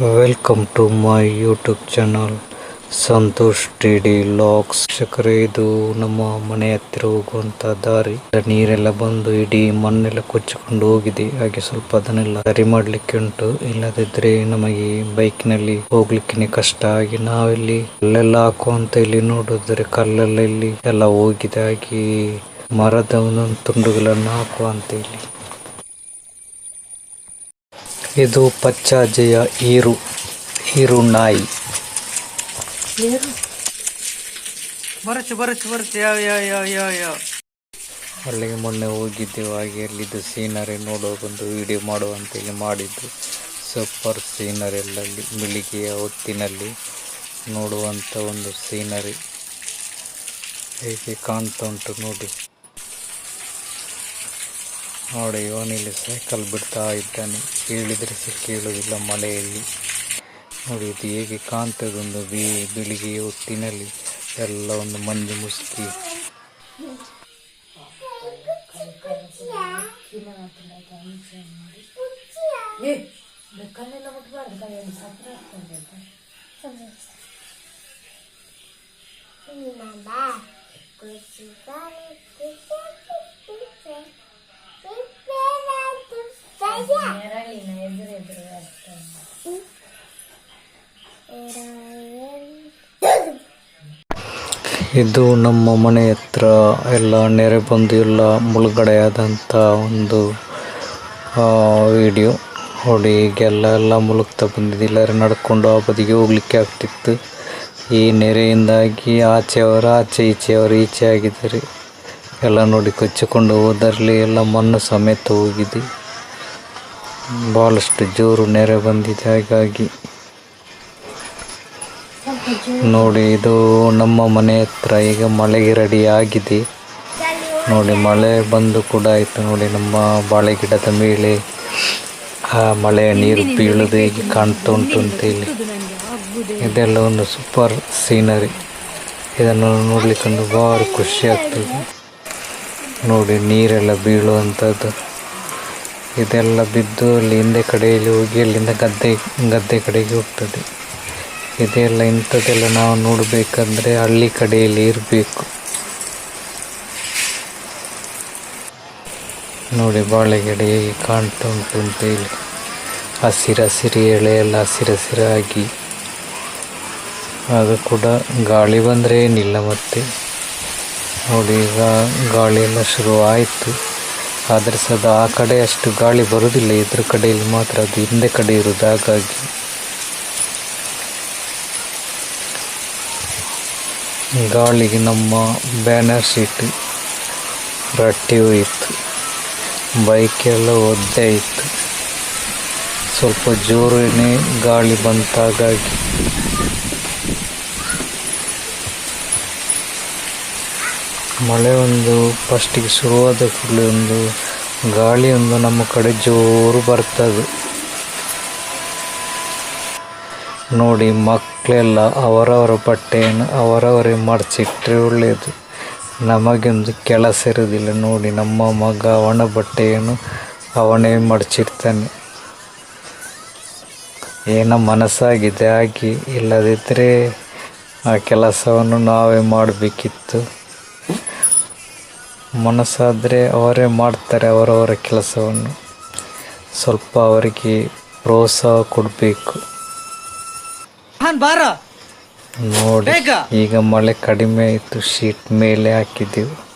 Welcome to my YouTube channel Santosh T D LOX ಶಿಕ್ಷಕರೇ ಇದು ನಮ್ಮ ಮನೆ ಹತ್ತಿರ ಹೋಗುವಂತ ದಾರಿ. ನೀರೆಲ್ಲ ಬಂದು ಇಡೀ ಮಣ್ಣೆಲ್ಲ ಕೊಚ್ಚಿಕೊಂಡು ಹೋಗಿದೆ. ಹಾಗೆ ಸ್ವಲ್ಪ ಅದನ್ನೆಲ್ಲ ಸರಿ ಮಾಡ್ಲಿಕ್ಕೆ ಉಂಟು. ಇಲ್ಲದಿದ್ರೆ ನಮಗೆ ಬೈಕ್ನಲ್ಲಿ ಹೋಗ್ಲಿಕ್ಕೆ ಕಷ್ಟ. ಹಾಗೆ ನಾವಿಲ್ಲಿ ಅಲ್ಲೆಲ್ಲ ಹಾಕುವಂತ ಇಲ್ಲಿ ನೋಡಿದ್ರೆ ಕಲ್ಲೆಲ್ಲ ಇಲ್ಲಿ ಎಲ್ಲ ಹೋಗಿದೆ. ಹಾಗೆ ಮರದ ಒಂದೊಂದು ತುಂಡುಗಳನ್ನು ಹಾಕುವಂತ ಇಲ್ಲಿ. ಇದು ಪಚ್ಚಾಜೆಯ ಈರು ಈರು ನಾಯಿ. ಬರಚು ಬರಚು ಬರಚು ಯಾವ ಯಾವ ಯಾವ ಯಾವ ಯಾವ ಅಲ್ಲಿಗೆ ಮೊನ್ನೆ ಹೋಗಿದ್ದೆವು ಹಾಗೆ ಅಲ್ಲಿದ್ದು ಸೀನರಿ ನೋಡೋ ಬಂದು ವಿಡಿಯೋ ಮಾಡುವಂತೇಳಿ ಮಾಡಿದ್ದು. ಸೂಪರ್ ಸೀನರಿ ಅಲ್ಲಿ ಬೆಳಿಗ್ಗೆಯ ಹೊತ್ತಿನಲ್ಲಿ ನೋಡುವಂಥ ಒಂದು ಸೀನರಿ. ಹೇಗೆ ಕಾಣ್ತಾ ಉಂಟು ನೋಡಿ. ನೋಡಿ ಇವನಿಲ್ಲಿ ಸೈಕಲ್ ಬಿಡ್ತಾ ಇದ್ದಾನೆ. ಕೇಳಿದರೆ ಸಹ ಕೇಳುವುದಿಲ್ಲ ಮಳೆಯಲ್ಲಿ. ನೋಡಿ ಇದು ಹೇಗೆ ಕಾಣ್ತದೆ ಒಂದು ಬಿ ಬೆಳಿಗ್ಗೆಯ ಹೊತ್ತಿನಲ್ಲಿ ಎಲ್ಲ ಒಂದು ಮಂಜು ಮುಸುಕಿ. ಇದು ನಮ್ಮ ಮನೆ ಹತ್ರ ಎಲ್ಲ ನೆರೆ ಬಂದು ಎಲ್ಲ ಮುಳುಗಡೆಯಾದಂಥ ಒಂದು ವಿಡಿಯೋ ನೋಡಿ, ಈಗೆಲ್ಲ ಎಲ್ಲ ಮುಳುಗ್ತಾ ಬಂದಿದೆ. ಎಲ್ಲರೂ ನಡ್ಕೊಂಡು ಆ ಬದಿಗೆ ಹೋಗ್ಲಿಕ್ಕೆ ಆಗ್ತಿತ್ತು. ಈ ನೆರೆಯಿಂದಾಗಿ ಆಚೆಯವರು ಆಚೆ, ಈಚೆಯವರು ಈಚೆ ಆಗಿದ್ದಾರೆ. ಎಲ್ಲ ನೋಡಿ, ಕೊಚ್ಚಿಕೊಂಡು ಹೋದರಲ್ಲಿ ಎಲ್ಲ ಮಣ್ಣು ಸಮೇತ ಹೋಗಿದೆ. ಭಾಳಷ್ಟು ಜೋರು ನೆರೆ ಬಂದಿದೆ, ಹಾಗಾಗಿ ನೋಡಿ, ಇದು ನಮ್ಮ ಮನೆ ಹತ್ರ ಈಗ ಮಳೆಗೆ ರೆಡಿ ಆಗಿದೆ. ನೋಡಿ, ಮಳೆ ಬಂದು ಕೂಡ ಆಯಿತು. ನೋಡಿ, ನಮ್ಮ ಬಾಳೆ ಗಿಡದ ಮೇಲೆ ಆ ಮಳೆಯ ನೀರು ಬೀಳದೆ ಹೇಗೆ ಕಾಣ್ತಾ ಉಂಟು ಅಂತೇಳಿ ಇದೆಲ್ಲ ಒಂದು ಸೂಪರ್ ಸೀನರಿ ಇದನ್ನು ನೋಡ್ಲಿಕ್ಕೆ ಒಂದು ಭಾರಿ ಖುಷಿ ಆಗ್ತದೆ. ನೋಡಿ, ನೀರೆಲ್ಲ ಬೀಳುವಂಥದ್ದು ಇದೆಲ್ಲ ಬಿದ್ದು ಅಲ್ಲಿ ಹಿಂದೆ ಕಡೆಯಲ್ಲಿ ಹೋಗಿ ಅಲ್ಲಿಂದ ಗದ್ದೆ ಗದ್ದೆ ಕಡೆಗೆ ಹೋಗ್ತದೆ. ಇದೆಲ್ಲ ಇಂಥದ್ದೆಲ್ಲ ನಾವು ನೋಡಬೇಕಂದ್ರೆ ಹಳ್ಳಿ ಕಡೆಯಲ್ಲಿ ಇರಬೇಕು. ನೋಡಿ ಬಾಳೆಗಿಡ ಹೇಗೆ ಕಾಣ್ತಾ ಉಂಟು ಅಂತ ಹೇಳಿ. ಹಸಿರು ಹಸಿರು ಎಳೆ ಎಲ್ಲ ಹಸಿರು ಹಸಿರಾಗಿ. ಅದು ಕೂಡ ಗಾಳಿ ಬಂದರೆ ಏನಿಲ್ಲ ಮತ್ತೆ. ನೋಡಿ ಈಗ ಗಾಳಿ ಎಲ್ಲ ಶುರು ಆಯಿತು ಆದರೆ ಸದಾ ಆ ಕಡೆ ಅಷ್ಟು ಗಾಳಿ ಬರುವುದಿಲ್ಲ. ಎದುರು ಕಡೆಯಲ್ಲಿ ಮಾತ್ರ ಅದು ಹಿಂದೆ ಕಡೆ ಇರುವುದು. ಹಾಗಾಗಿ ಗಾಳಿಗೆ ನಮ್ಮ ಬ್ಯಾನರ್ ಶೀಟ್ ರಟ್ಟಿ ಹೋಯಿತು ಬೈಕೆಲ್ಲ ಒದ್ದೆ ಇತ್ತು. ಸ್ವಲ್ಪ ಜೋರೇ ಗಾಳಿ ಬಂತು. ಹಾಗಾಗಿ ಮಳೆ ಒಂದು, ಫಸ್ಟಿಗೆ ಶುರುವಾದ ಕೂಡಲೇ ಒಂದು, ಗಾಳಿ ಒಂದು ನಮ್ಮ ಕಡೆ ಜೋರು ಬರ್ತದೆ. ನೋಡಿ ಮಕ್ಕಳೆಲ್ಲ ಅವರವರ ಬಟ್ಟೆಯನ್ನು ಅವರವರೇ ಮಡಚಿಟ್ಟರೆ ಒಳ್ಳೆಯದು ನಮಗೊಂದು ಕೆಲಸ ಇರೋದಿಲ್ಲ. ನೋಡಿ ನಮ್ಮ ಮಗ ಅವನ ಬಟ್ಟೆಯನ್ನು ಅವನೇ ಮಡಚಿಡ್ತಾನೆ. ಏನೋ ಮನಸ್ಸಾಗಿದೆ, ಹಾಗೆ ಇಲ್ಲದಿದ್ದರೆ ಆ ಕೆಲಸವನ್ನು ನಾವೇ ಮಾಡಬೇಕಿತ್ತು. ಮನಸ್ಸಾದರೆ ಅವರೇ ಮಾಡ್ತಾರೆ ಅವರವರ ಕೆಲಸವನ್ನು. ಸ್ವಲ್ಪ ಅವರಿಗೆ ಪ್ರೋತ್ಸಾಹ ಕೊಡಬೇಕು. ನೋಡಿ ಈಗ ಮಳೆ ಕಡಿಮೆ ಆಯಿತು ಶೀಟ್ ಮೇಲೆ ಹಾಕಿದ್ದೆವು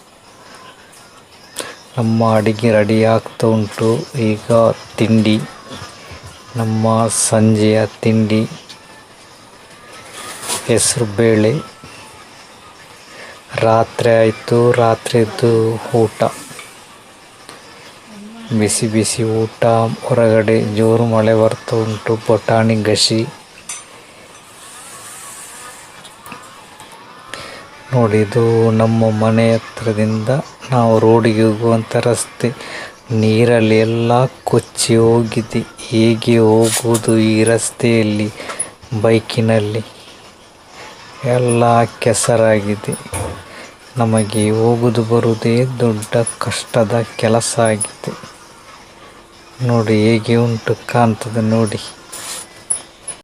ನಮ್ಮ ಅಡಿಗೆ ರೆಡಿ ಆಗ್ತಾ ಉಂಟು. ಈಗ ತಿಂಡಿ ನಮ್ಮ ಸಂಜೆಯ ತಿಂಡಿ ಹೆಸರು ಬೇಳೆ. ರಾತ್ರಿ ಆಯಿತು ರಾತ್ರಿದ್ದು ಊಟ. ಬಿಸಿ ಬಿಸಿ ಊಟ, ಹೊರಗಡೆ ಜೋರು ಮಳೆ ಬರ್ತಾ ಉಂಟು, ಬಟಾಣಿ ಗಸಿ ನೋಡಿ, ಇದು ನಮ್ಮ ಮನೆ ಹತ್ರದಿಂದ ನಾವು ರೋಡಿಗೆ ಹೋಗುವಂಥ ರಸ್ತೆ. ನೀರಲ್ಲಿ ಎಲ್ಲ ಕೊಚ್ಚಿ ಹೋಗಿದೆ. ಹೇಗೆ ಹೋಗುವುದು ಈ ರಸ್ತೆಯಲ್ಲಿ, ಬೈಕಿನಲ್ಲಿ? ಎಲ್ಲ ಕೆಸರಾಗಿದೆ. ನಮಗೆ ಹೋಗುದು ಬರುವುದೇ ದೊಡ್ಡ ಕಷ್ಟದ ಕೆಲಸ ಆಗಿದೆ. ನೋಡಿ ಹೇಗೆ ಉಂಟು ಕಾಣ್ತದೆ ನೋಡಿ.